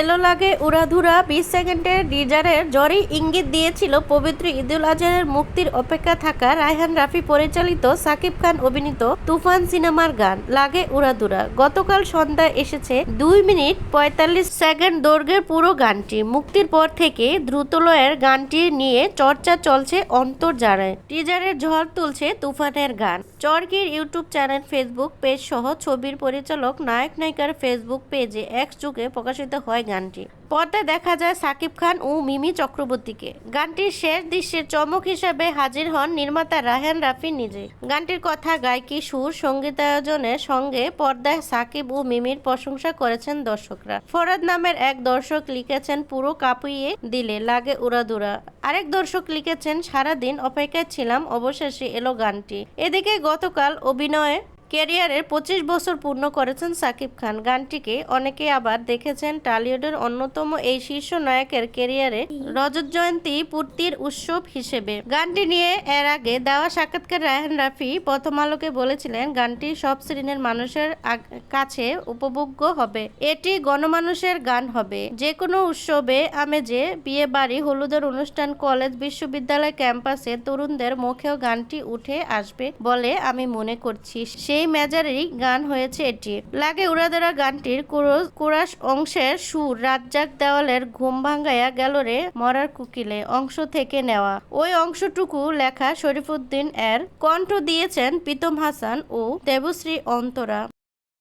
এলো লাগে উড়াধুরা, বিশ সেকেন্ডের ডিজারের জরি ইঙ্গিত দিয়েছিল পবিত্র ঈদুল আজহারের মুক্তির অপেক্ষা থাকা রায়হান রাফি পরিচালিত সাকিব খান অভিনীত তুফান সিনেমার গান, লাগে উড়াধুরা। গতকাল সন্ধ্যায় এসেছে দুই মিনিট পঁয়তাল্লিশ সেকেন্ড দৈর্ঘ্যের পুরো গানটি। মুক্তির পর থেকে দ্রুতলয়ের গানটি নিয়ে চর্চা চলছে অন্তর্জারে টিজারের ঝড় তুলছে তুফানের গান। চরকির ইউটিউব চ্যানেল, ফেসবুক পেজ সহ ছবির পরিচালক নায়ক নায়িকার ফেসবুক পেজে এক যুগে প্রকাশিত হয় গানটি। পর্দায় দেখা যায় সাকিব খান ও মিমি চক্রবর্তীকে। গানটির শেষ দৃশ্যের চমক হিসেবে হাজির হন নির্মাতা রাহান রাফি নিজে। গানটির কথা, গায়কি সুর সঙ্গীতায়োজনের সঙ্গে পর্দায় সাকিব ও মিমির প্রশংসা করেছেন দর্শকরা। ফরাদ নামের এক দর্শক লিখেছেন, পুরো কাঁপিয়ে দিলে লাগে উড়াদুরা আরেক দর্শক লিখেছেন, সারাদিন অপেক্ষায় ছিলাম, অবশেষে এলো গানটি। এদিকে গতকাল অভিনয়ে ক্যারিয়ারের পঁচিশ বছর পূর্ণ করেছেন সাকিব খান। গানটিকে অনেকে আবার দেখেছেন টালিউডের অন্যতম এই শীর্ষ নায়কের ক্যারিয়ারে রজত জয়ন্তী পূর্তির উৎসব হিসেবে। গানটি নিয়ে এর আগে দেওয়া সাক্ষাৎকার রায়হান রাফি প্রথম আলোকে বলেছিলেন, গানটি সব শ্রেণির মানুষের কাছে উপভোগ্য হবে। এটি গণমানুষের গান হবে। যে কোনো উৎসবে আমেজে বিয়ে বাড়ি হলুদের অনুষ্ঠান, কলেজ, বিশ্ববিদ্যালয় ক্যাম্পাসে তরুণদের মুখেও গানটি উঠে আসবে বলে আমি মনে করছি। সেই মেজারেরই গান হয়েছে এটি। লাগে উড়াদেরা গানটির কোরস- কোরাস অংশের সুর রাজ্জাক দেওয়ালের ঘুম ভাঙ্গাইয়া গেল রে মরার কুকিলে অংশ থেকে নেওয়া। ওই অংশটুকু লেখা শরীফুদ্দিন এর কণ্ঠ দিয়েছেন প্রীতম হাসান ও দেবশ্রী অন্তরা।